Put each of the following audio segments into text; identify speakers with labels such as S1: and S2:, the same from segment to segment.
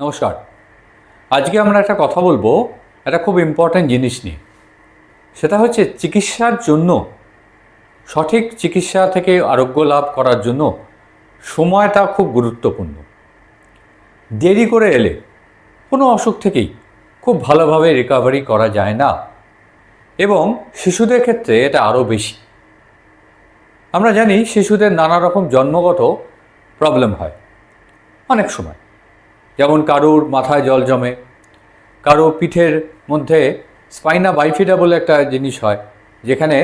S1: নমস্কার। আজকে আমরা একটা কথা বলব, একটা খুব ইম্পর্ট্যান্ট জিনিস নিয়ে। সেটা হচ্ছে চিকিৎসার জন্য, সঠিক চিকিৎসা থেকে আরোগ্য লাভ করার জন্য সময়টা খুব গুরুত্বপূর্ণ। দেরি করে এলে কোনো অসুখ থেকেই খুব ভালোভাবে রিকভারি করা যায় না এবং শিশুদের ক্ষেত্রে এটা আরও বেশি। আমরা জানি শিশুদের নানা রকম জন্মগত প্রবলেম হয়, অনেক সময়। যেমন কারুর মাথায় জল জমে, কারও পিঠের মধ্যে স্পাইনা বাইফিডা বলে একটা জিনিস হয়, যেখানে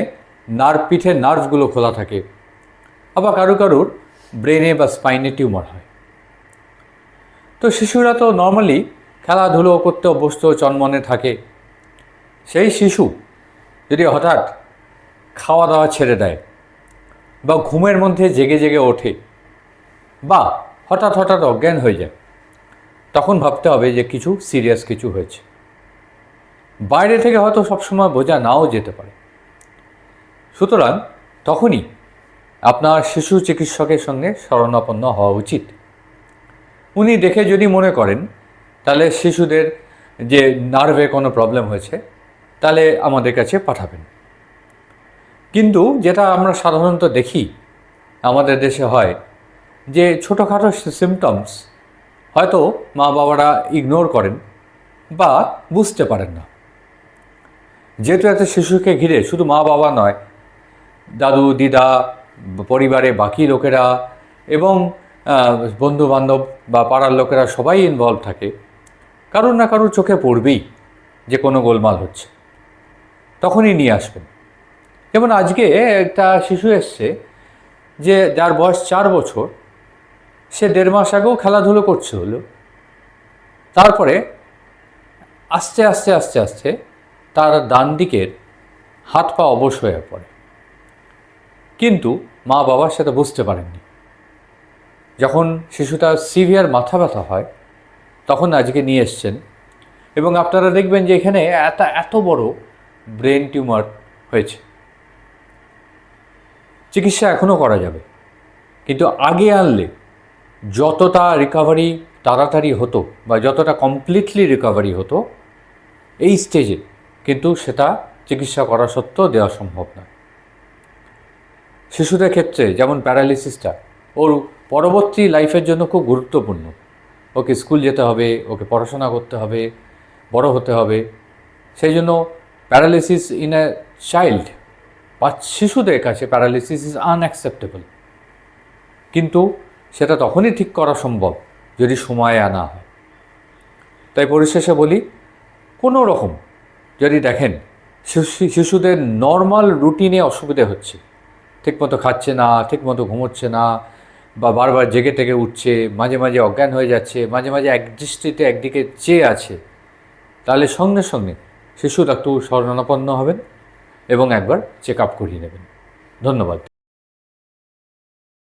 S1: নার্ভ পিঠের নার্ভগুলো খোলা থাকে। আবার কারও কারুর ব্রেনে বা স্পাইনে টিউমার হয়। তো শিশুরা তো নর্মালি খেলাধুলো, করতে অভ্যস্ত, চনমনে থাকে। সেই শিশু যদি হঠাৎ খাওয়া দাওয়া ছেড়ে দেয় বা ঘুমের মধ্যে জেগে জেগে ওঠে বা হঠাৎ হঠাৎ অজ্ঞান হয়ে যায় তখন ভাবতে হবে যে কিছু সিরিয়াস কিছু হয়েছে। বাইরে থেকে হয়তো সবসময় বোঝা নাও যেতে পারে। সুতরাং তখনই আপনার শিশু চিকিৎসকের সঙ্গে শরণাপন্ন হওয়া উচিত। উনি দেখে যদি মনে করেন, তাহলে শিশুদের যে নার্ভে কোনো প্রবলেম হয়েছে, তাহলে আমাদের কাছে পাঠাবেন। কিন্তু যেটা আমরা সাধারণত দেখি, আমাদের দেশে হয়, যে ছোটোখাটো সিমটমস হয়তো মা বাবারা ইগনোর করেন বা বুঝতে পারেন না। যেহেতু একটা শিশুকে ঘিরে শুধু মা বাবা নয়, দাদু, দিদা, পরিবারে বাকি লোকেরা এবং বন্ধু বান্ধব বা পাড়ার লোকেরা সবাই ইনভলভ থাকে, কারোর না কারোর চোখে পড়বেই যে কোনো গোলমাল হচ্ছে। তখনই নিয়ে আসবেন। যেমন আজকে একটা শিশু এসছে যে যার বয়স চার বছর সে দেড় মাস আগেও খেলাধুলো করছে হলো তারপরে আস্তে আস্তে আস্তে আস্তে তার ডান দিকের হাত পা অবশ হয়ে পড়ে। কিন্তু মা বাবা সেটা বুঝতে পারেননি। যখন শিশুটা সিভিয়ার মাথা ব্যথা হয়, তখন আজকে নিয়ে এসছেন এবং আপনারা দেখবেন যে এখানে এত এত বড় ব্রেন টিউমার হয়েছে। চিকিৎসা এখনও করা যাবে। কিন্তু আগে আনলে যতটা রিকভারি তাড়াতাড়ি হতো বা যতটা কমপ্লিটলি রিকভারি হতো, এই স্টেজে কিন্তু সেটা চিকিৎসা করা সত্ত্বেও দেওয়া সম্ভব নয় শিশুদের ক্ষেত্রে যেমন প্যারালিসিসটা ওর পরবর্তী লাইফের জন্য খুব গুরুত্বপূর্ণ। ওকে স্কুল যেতে হবে, ওকে পড়াশোনা করতে হবে, বড় হতে হবে। সেই জন্য প্যারালিসিস ইন এ চাইল্ড বা শিশুদের কাছে প্যারালিসিস ইজ আনঅ্যাকসেপ্টেবল কিন্তু সেটা তখনই ঠিক করা সম্ভব যদি সময়ে আনা হয়। তাই পরিশেষে বলি, কোনো রকম যদি দেখেন শিশু, শিশুদের নর্মাল রুটিনে অসুবিধে হচ্ছে, ঠিকমতো খাচ্ছে না, ঠিকমতো ঘুমোচ্ছে না বা বারবার জেগে থেকে উঠছে, মাঝে মাঝে অজ্ঞান হয়ে যাচ্ছে, মাঝে মাঝে এক দৃষ্টিতে একদিকে চেয়ে আছে, তাহলে সঙ্গে সঙ্গে শিশু ডাক্তার শরণাপন্ন হবেন এবং একবার চেক আপ করিয়ে নেবেন। ধন্যবাদ।